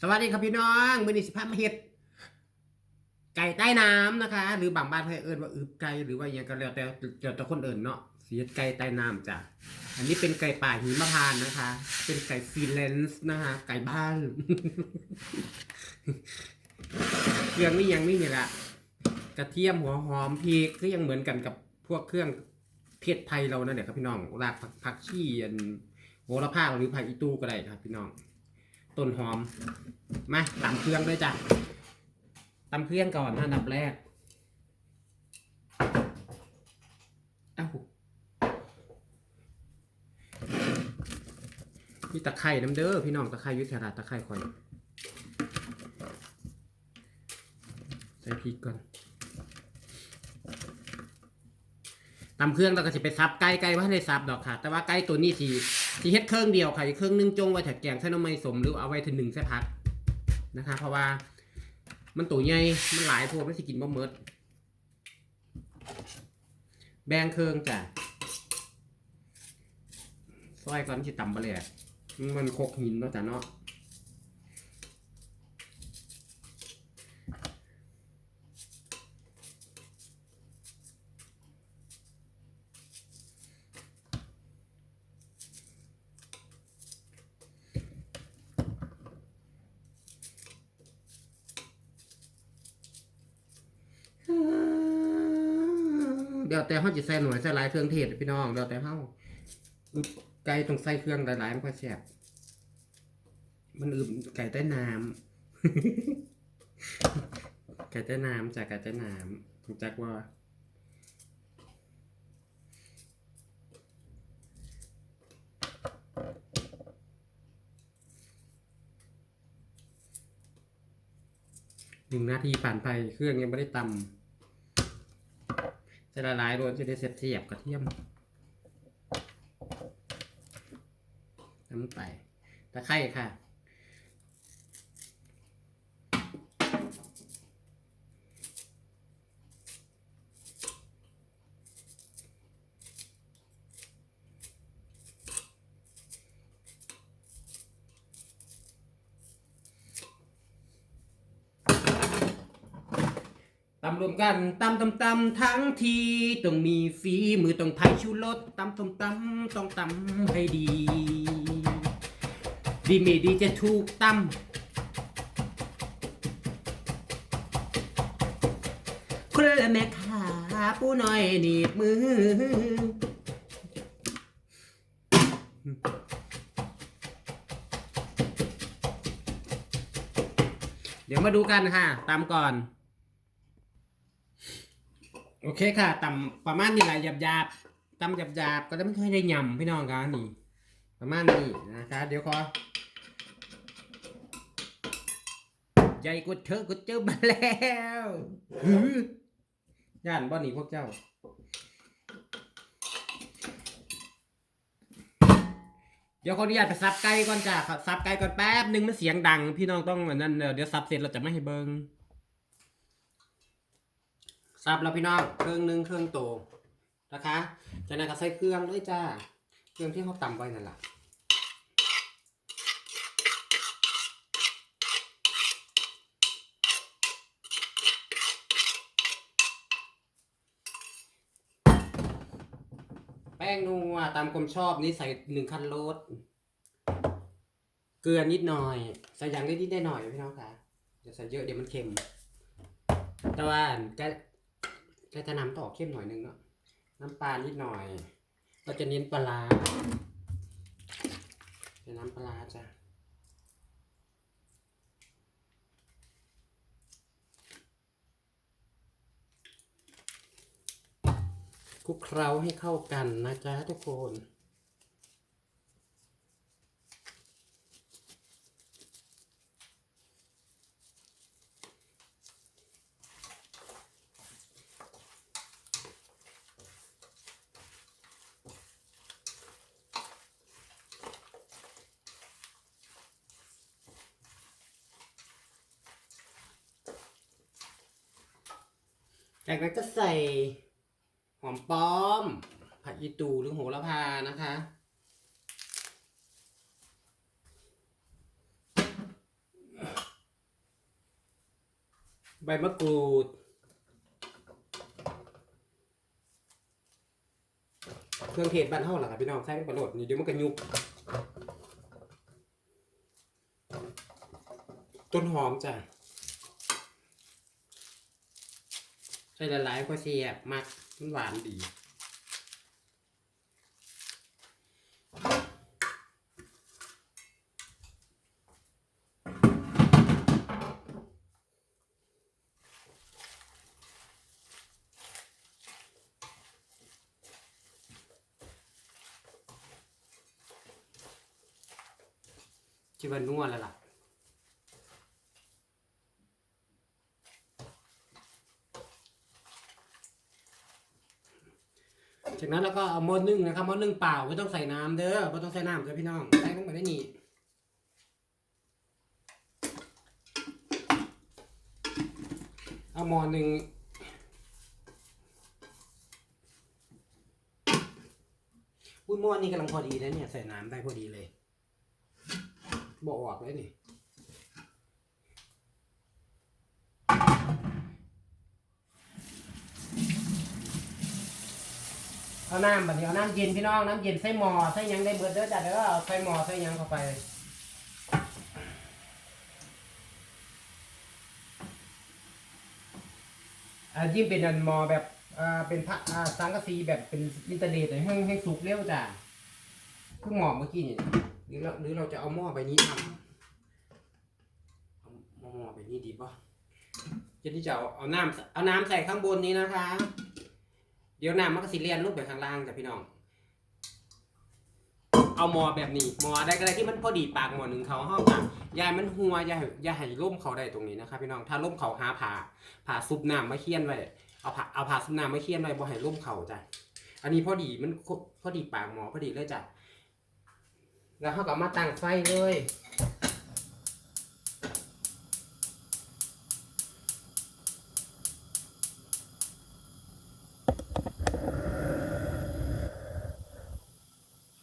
สวัสดีครับพี่น้องมือนี้สิพามาเฮ็ด ไก่ใต้น้ำนะคะ หรือบางบ้านเขาเอิ้นว่าอึบไก่หรือว่าอย่างก็แล้วแต่แล้วแต่คนเอิ้นเนาะสีเฮ็ดไก่ใต้น้ำจ้ะอันนี้เป็นไก่ป่าหิมพานนะคะ เป็นไก่ฟรีแลนซ์นะคะไก่บ้านเครื่องนี่ยังนี่นี่แหละกระเทียมหัวหอมพริกก็ยังเหมือนกันกับพวกเครื่องเทศไทยเรานั่นแหละครับพี่น้องรากผักผักชีอันโหระพาหรือผักอีตูก็ได้ครับพี่น้อง ต้นหอม มาตำเครื่องด้วยจ้ะตำเครื่องก่อนอันดับแรกเอ้าพี่ตะไคร่น้ำเด้อพี่น้องตะไคร่ยุทธราตะไคร่คอยใส่พริกก่อนตำเครื่องเราก็จะไปซับไก่ไก่ว่าให้ได้ซับดอกค่ะ แต่ว่าไก่ตัวนี้ที ที่เฮ็ดเครื่องเดียวค่ะเครื่องนึงจงไว้ถัดแกงใส่น้ำไม้สมหรือเอาไว้ถึงหนึ่งใส่พักนะคะ เพราะว่ามันตัวใหญ่มันหลายพวกมันสิกินบ่เมิดแบ่งเครื่องจ้ะซอยก่อนที่ตำไปเลยมันโคกหินเนาะจ้ะเนาะ เดี๋ยวแต่เขาจะใส่หน่วยใส่หลายเครื่องเทศพี่น้องเดี๋ยวแต่เขาอึบไก่ต้องใส่เครื่องหลายๆมันก็แซ่บมันอึบไก่ใต้น้ำไก่ใต้น้ำจากไก่ใต้น้ำรู้จักว่าหนึ่งนาทีผ่านไปเครื่องยังไม่ได้ตำ จะละลายโดนจะได้เสร็จเสียบกระเทียมน้ำไปตะไคร่ค่ะ ตำรวมกันตำตำตำทั้งทีต้องมีฝีมือต้องไทยชูรสตำตำตำต้องตำให้ดี ดีไม่ดีจะถูกตำคุณละแม่ขาผู้น้อยหนีบมือเดี๋ยวมาดูกันค่ะตำก่อน โอเคค่ะตำประมาณนี้แหละหยาบหยาบๆตำหยาบหยาบๆก็จะไม่ค่อยได้ยำพี่น้องกันนี่ ประมาณนี้นะคะเดี๋ยวขอใหญ่กว่าเธอก็เจอมาแล้วหือย่านบ่หนีพวกเจ้า เดี๋ยวขออนุญาตไปซับไก่ก่อนจ้ะซับไก่ก่อนแป๊บหนึงมันเสียงดัง พี่น้องต้องนนั้นเดี๋ยวเดี๋ยวซับเสร็จเราจะไม่ให้เบิง ซับแล้วพี่น้องเครื่องหนึงเครื่องโตนะคะจากนั้นก็ใส่เครื่องด้วยจ้า เครื่องที่เขาตำไว้นั่นแหละแป้งนัวตามความชอบนี่ใส่หนึ่งคันโรสเกลือนิดหน่อย ใส่อย่างนิดๆได้หน่อยพี่น้องค่ะอย่าใส่เยอะเดี๋ยวมันเค็ม แต่ว่า ใช้แต่น้ำต่อเข้มหน่อยนึงเนาะน้ำปลานิดหน่อย เราจะเน้นปลาเป็นน้ำปลาร้าจ้ะคลุกเคล้าให้เข้ากันนะจ๊ะทุกคน จากนั้นก็ใส่หอมป้อม ผักอีตูหรือโหระพานะคะ ใบมะกรูด เครื่องเทศบ้านเฮาล่ะครับพี่น้องใส่เป็นประโยชน์นี่เดี๋ยวมันก็ยุบต้นหอมจ้ะ ใส่หลายก็เสียบมากมันหวานดีคิดว่านัวแล้วล่ะ จากนั้นเราก็เอาหม้อนึ่งนะครับหม้อนึ่งเปล่าไม่ต้องใส่น้ำเด้อไม่ต้องใส่น้ำเด้อพี่น้องใส่ลงไปได้นี่เอาหม้อหนึ่งอุ้ยหม้อนี้กำลังพอดีแล้วเนี่ยใส่น้ำได้พอดีเลยบอกออกเลยนี่ เอาน้ำบัดนี้เอาน้ำเย็นพี่น้องน้ำเย็นใส่หม้อใส่หยังได้เบิดเด้อจ้ะเด้อเอาใส่หม้อใส่หยังเข้าไปอ่ายิ่งเป็นอันหม้อแบบอ่าเป็นพระอ่าสังกะสีแบบเป็นอินเทอร์เน็ตให้ให้สุกเร็วจ้ะเพิ่งหม้อเมื่อกี้นี่หรือเราหรือเราจะเอาหม้อใบนี้ทำเอาหม้อใบนี้ดีป่ะจะที่จะเอาเอาน้ำเอาน้ำใส่ข้างบนนี้นะคะ เดี๋ยวน้ำมันก็สิเลียนลงไปข้างล่างจ้ะพี่น้อง เอาหมอแบบนี้หมอได้ก็ได้ที่มันพอดีปากหมอหนึ่งเขาห้องจ้ะยายมันหัวยาให้อยให้ล่มเขาได้ตรงนี้นะครับพี่น้องถ้าล่มเขาหาผ่าผ่าซุปน้ำมาเคี่ยนไว้เอาผ่าเอาผ่าซุปน้ำมาเคี่ยนไว้บ่ให้ล่มเขาจ้ะอันนี้พอดีมันพอดีปากหมอพอดีเลยจ้ะแล้วเขาก็มาตั้งไฟเลย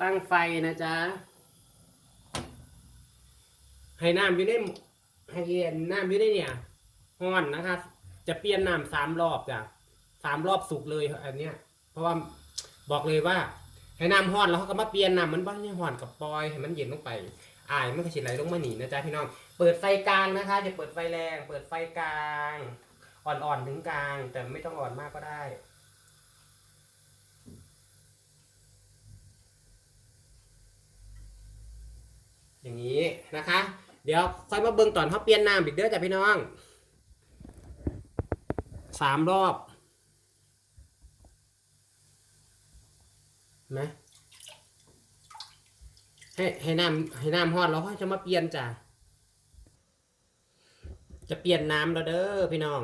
ตั้งไฟนะจ๊ะ ให้น้ำอยู่ในให้เย็นน้ำอยู่ในเนี่ยห้อนนะคะ จะเปลี่ยนน้ำสามรอบจ้ะสามรอบสุกเลยอันเนี้ย เพราะว่าบอกเลยว่า ให้น้ำห้อนแล้วเขาก็มาเปลี่ยนน้ำมันบ้างให้ห้อนกับปอยให้มันเย็นลงไปอายมันก็สิไหลลงมาหนีนะจ๊ะพี่น้อง เปิดไฟกลางนะคะจะเปิดไฟแรง เปิดไฟกลาง อ่อนๆถึงกลาง แต่ไม่ต้องอ่อนมากก็ได้ อย่างนี้นะคะ เดี๋ยวค่อยมาเบิ่งตอนเขาเปลี่ยนน้ำอีกเด้อจ้ะพี่น้องสามรอบนไหมให้ให้น้ำให้น้ำฮอดแล้วค่อยจะมาเปลี่ยนจ้ะจะเปลี่ยนน้ำแล้วเด้อพี่น้อง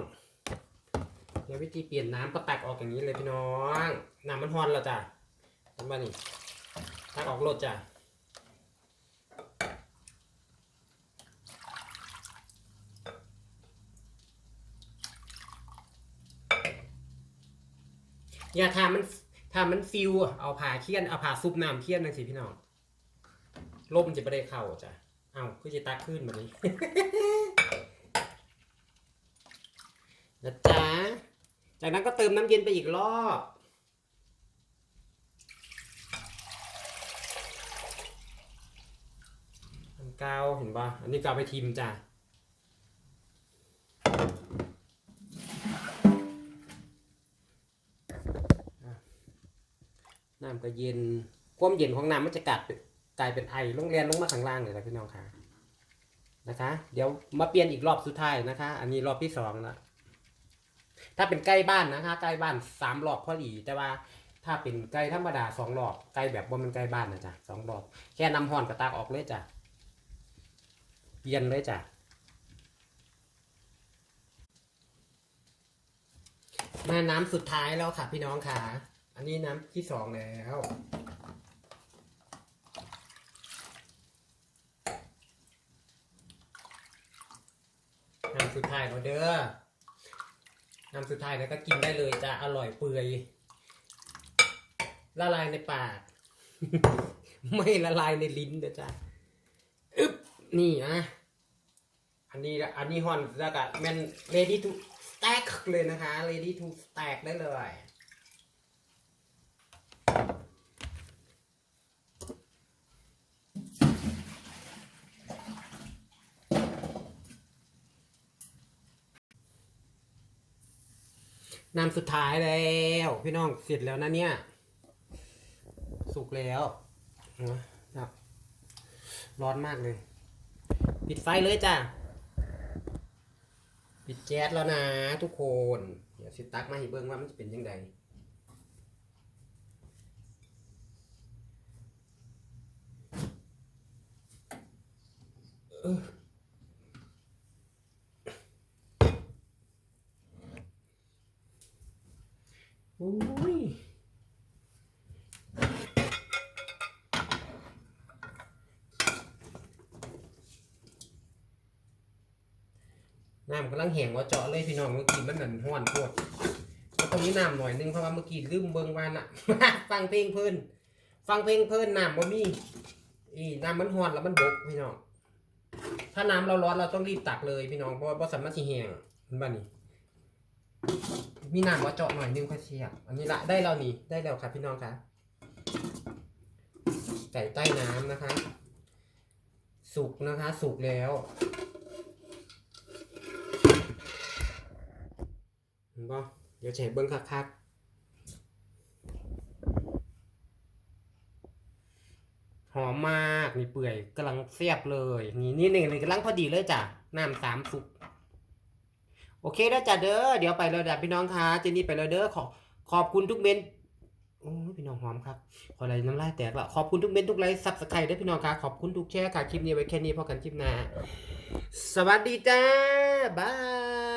เดี๋ยววิธีเปลี่ยนน้ำก็ตักออกอย่างนี้เลยพี่น้องน้ำมันฮอนแล้วจ้ะทำมานี่ตักออกรถจ้ะ อย่าทามันทามันฟิวเอาผ่าเคี่ยนเอาผ่าซุปน้ำเคี่ยนนั่นสิพี่น้องล่มจะไม่ได้เข้าจ้ะเอาคือจะตักขึ้นแบบนี้นะจ๊ะจากนั้นก็เติมน้ำเย็นไปอีกรอบน้ำกาวเห็นป่ะอันนี้กาวไปทิมจ้ะ น้ำก็เย็นความเย็นของน้ำมันจะกัดกลายเป็นไอลงเรียนลงมาข้างล่างเลยนะพี่น้องค่ะนะคะ เดี๋ยวมาเปลี่ยนอีกรอบสุดท้ายนะคะ อันนี้รอบที่สองแล้วถ้าเป็นใกล้บ้านนะคะใกล้บ้านสามรอบพอดีแต่ว่าถ้าเป็นไก่ธรรมดาสองรอบไก่แบบว่ามันใกล้บ้านนะจ๊ะสองรอบแค่นำห่อนกระตากออกเลยจ้ะเปลี่ยนเลยจ้ะมาน้ำสุดท้ายแล้วค่ะพี่น้องค่ะ อันนี้น้ำที่สองแล้วน้ำสุดท้ายแล้วเด้อน้ำสุดท้ายแล้วก็กินได้เลยจะอร่อยเปื่อยละลายในปาก ไม่ละลายในลิ้นเด้อจ้ะอึ๊บนี่นะอันนี้อันนี้ฮอนแล้วก็แมน ready to stack เลยนะคะ ready to stack ได้เลย น้ำสุดท้ายแล้วพี่น้องเสร็จแล้วนะเนี่ย สุกแล้วนะครับร้อนมากเลย ปิดไฟเลยจ้ะ ปิดแก๊สแล้วนะทุกคน เดี๋ยวสิตักมาให้เบิ่งว่ามันจะเป็นยังไงเออ น้ำกำลังแห้งว่าเจาะเลยพี่น้องเมื่อกี้มันหนันห้อนโพดตรงนี้น้ำหน่อยนึงเพราะว่าเมื่อกี้ลืมเบิ่งว่าน่ะ ฟังเพลงเพิ่นฟังเพลงเพิ่นน้ำบ่มีอีน้ำมันห้อนแล้วมันบกพี่น้องถ้าน้ำเราร้อนเราต้องรีบตักเลยพี่น้องเพราะว่าสามารถสิแห้งเห็นบ่นี่มีน้ำว่าเจาะหน่อยนึงค่อยเสียบอันนี้ละได้แล้วนี่ได้แล้วครับพี่น้องครับไก่ใต้น้ำนะคะ สุกนะคะ สุกแล้ว ห็นปะเดี๋ยวแฉเบิ้งคักๆหอมมากนี่เปื่อยกำลังเสียบเลย นี่นี่นี่เลยกำลังพอดีเลยจ้ะน้ำสามสุกโอเคแล้วจ้ะเด้อเดี๋ยวไปแล้วจ้ะพี่น้องคะเจนี่ไปแล้วเด้อขอขอบคุณทุกเมนโอ้พี่น้องหอมครับขออะไรน้ำลายแตกละขอบคุณทุกเมนทุกไลค์ซับสไครต์ด้วยพี่น้องค่ะขอบคุณทุกแชร์ค่ะคลิปนี้ไว้แค่นี้พอกันคลิปหน้าสวัสดีจ้าบาย